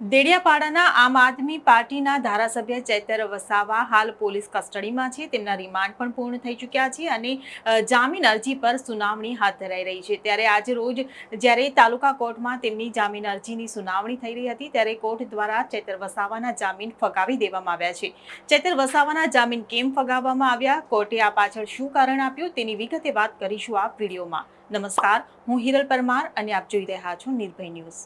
દેડિયાપાડાના આમ આદમી પાર્ટીના ધારાસભ્ય ચૈતર વસાવા હાલ પોલીસ કસ્ટડીમાં છે. તેમના રિમાન્ડ પણ પૂર્ણ થઈ ચૂક્યા છે અને જામીન અરજી પર સુનાવણી હાથ ધરાઈ રહી છે. ત્યારે આજે રોજ જ્યારે તાલુકા કોર્ટમાં તેમની જામીન અરજીની સુનાવણી થઈ રહી હતી, ત્યારે કોર્ટ દ્વારા ચૈતર વસાવાના જામીન ફગાવી દેવામાં આવ્યા છે. ચૈતર વસાવાના જામીન કેમ ફગાવવામાં આવ્યા? કોર્ટે આ પાછળ શું કારણ આપ્યું? તેની વિગતે વાત કરીશું આ વિડીયોમાં. નમસ્કાર, હું હિરલ પરમાર અને આપ જોઈ રહ્યા છો નિર્ભય ન્યૂઝ.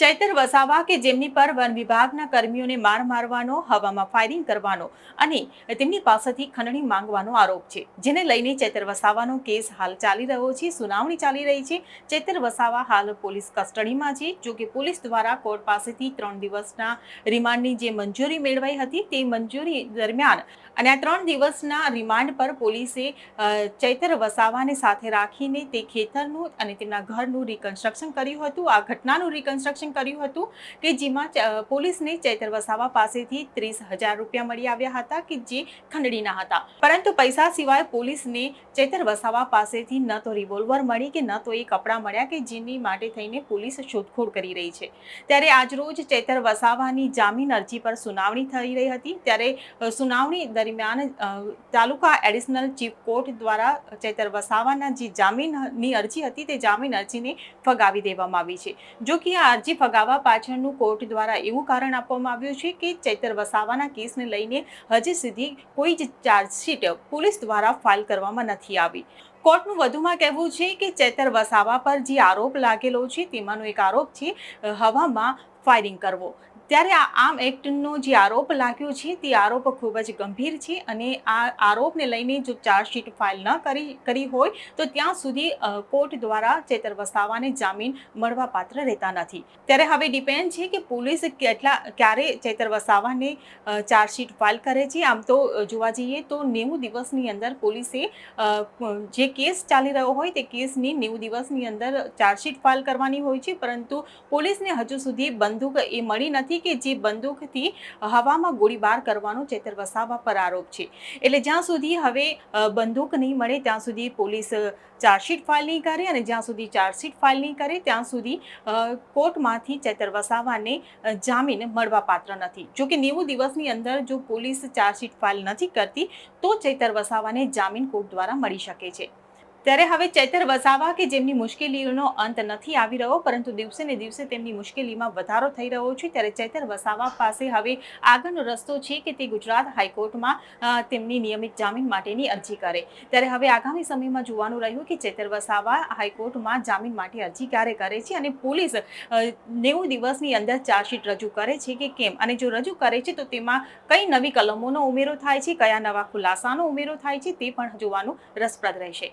ચૈતર વસાવા કે જેમની પર વન વિભાગના કર્મીઓને માર મારવાનો, હવામાં ફાયરિંગ કરવાનો અને તેમની પાસેથી ખંડણી માંગવાનો આરોપ છે. જેને લઈને ચૈતર વસાવાનો કેસ હાલ ચાલી રહ્યો છે, સુનાવણી ચાલી રહી છે. ચૈતર વસાવા હાલ પોલીસ કસ્ટડીમાં છે. જો કે પોલીસ દ્વારા કોર્ટ પાસેથી ત્રણ દિવસના રિમાન્ડની જે મંજૂરી મેળવાઈ હતી, તે મંજૂરી દરમિયાન અને આ ત્રણ દિવસના રિમાન્ડ પર પોલીસે ચૈતર વસાવાને સાથે રાખીને તે ખેતરનું અને તેમના ઘરનું રિકન્સ્ટ્રક્શન કર્યું હતું. આ ઘટનાનું રિકન્સ્ટ્રક્શન કર્યું હતું કે જેમાં પોલીસને ચૈતર વસાવા પાસેથી ત્રીસ હજાર રૂપિયા મળી આવ્યા હતા કે જે ખંડણીના હતા. પરંતુ પૈસા સિવાય પોલીસને ચૈતર વસાવા પાસેથી ન તો રિવોલ્વર મળી કે ન તો એ કપડાં મળ્યા કે જેની માટે થઈને પોલીસ શોધખોળ કરી રહી છે. ત્યારે આજરોજ ચૈતર વસાવાની જામીન અરજી પર સુનાવણી થઈ રહી હતી. ત્યારે સુનાવણી દરમિયાન તાલુકા એડિશનલ ચીફ કોર્ટ દ્વારા ચૈતર વસાવાના જે જામીનની અરજી હતી તે જામીન અરજીને ફગાવી દેવામાં આવી છે. જો કે આ અરજી ફગાવવા પાછળનું કોર્ટ દ્વારા એવું કારણ આપવામાં આવ્યું છે કે ચૈતર વસાવાના કેસને લઈને હજી સુધી કોઈ જ ચાર્જશીટ પોલીસ દ્વારા ફાઇલ કરવામાં નથી આવી. કોર્ટનું વધુમાં કહેવું છે કે ચેતર વસાવા પર જે આરોપ લાગેલો છે તેમાંનો એક આરોપ છે હવામાં ફાયરિંગ કરવો. ત્યારે આ આમ એક્ટનો જે આરોપ લાગ્યો છે, તે આરોપ ખૂબ જ ગંભીર છે અને આ આરોપને લઈને જો ચાર્જશીટ ફાઇલ ન કરી કરી હોય, તો ત્યાં સુધી કોર્ટ દ્વારા ચેતર વસાવાને જામીન મળવા પાત્ર રહેતા નથી. ત્યારે હવે ડિપેન્ડ છે કે પોલીસ કેટલા, ક્યારે ચેતર વસાવાને ચાર્જશીટ ફાઇલ કરે છે. આમ તો જોવા જઈએ તો નેવું દિવસની અંદર પોલીસે જે કેસ ચાલી રહ્યો હોય તે કેસની નેવું દિવસની અંદર ચાર્જશીટ ફાઇલ કરવાની હોય છે, પરંતુ પોલીસને હજુ સુધી બંદૂક એ મળી નથી. કે જે બંદૂકથી હવામાં ગોળીબાર કરવાનો ચેતર વસાવા પર આરોપ છે. એટલે જ્યાં સુધી હવે બંદૂક નહીં મળે, ત્યાં સુધી પોલીસ ચાર્જશીટ ફાઇલ નહીં કરે અને જ્યાં સુધી ચાર્જશીટ ફાઇલ નહીં કરે, ત્યાં સુધી કોર્ટમાંથી ચેતર વસાવાને જામીન મળવા પાત્ર નથી. જો કે નેવું દિવસની અંદર જો પોલીસ ચાર્જશીટ ફાઇલ નથી કરતી, તો ચેતર વસાવાને જામીન કોર્ટ દ્વારા મળી શકે છે. ત્યારે હવે ચૈતર વસાવા કે જેમની મુશ્કેલીઓનો અંત નથી આવી રહ્યો, પરંતુ દિવસે ને દિવસે તેમની મુશ્કેલીમાં વધારો થઈ રહ્યો છે. ત્યારે ચૈતર વસાવા પાસે હવે આગળનો રસ્તો છે કે તે ગુજરાત હાઈકોર્ટમાં તેમની નિયમિત જામીન માટેની અરજી કરે. ત્યારે હવે આગામી સમયમાં જોવાનું રહ્યું કે ચૈતર વસાવા હાઈકોર્ટમાં જામીન માટે અરજી ક્યારે કરે છે અને પોલીસ નેવું દિવસની અંદર ચાર્જશીટ રજૂ કરે છે કે કેમ? અને જો રજૂ કરે છે તો તેમાં કઈ નવી કલમોનો ઉમેરો થાય છે, કયા નવા ખુલાસાનો ઉમેરો થાય છે તે પણ જોવાનું રસપ્રદ રહેશે.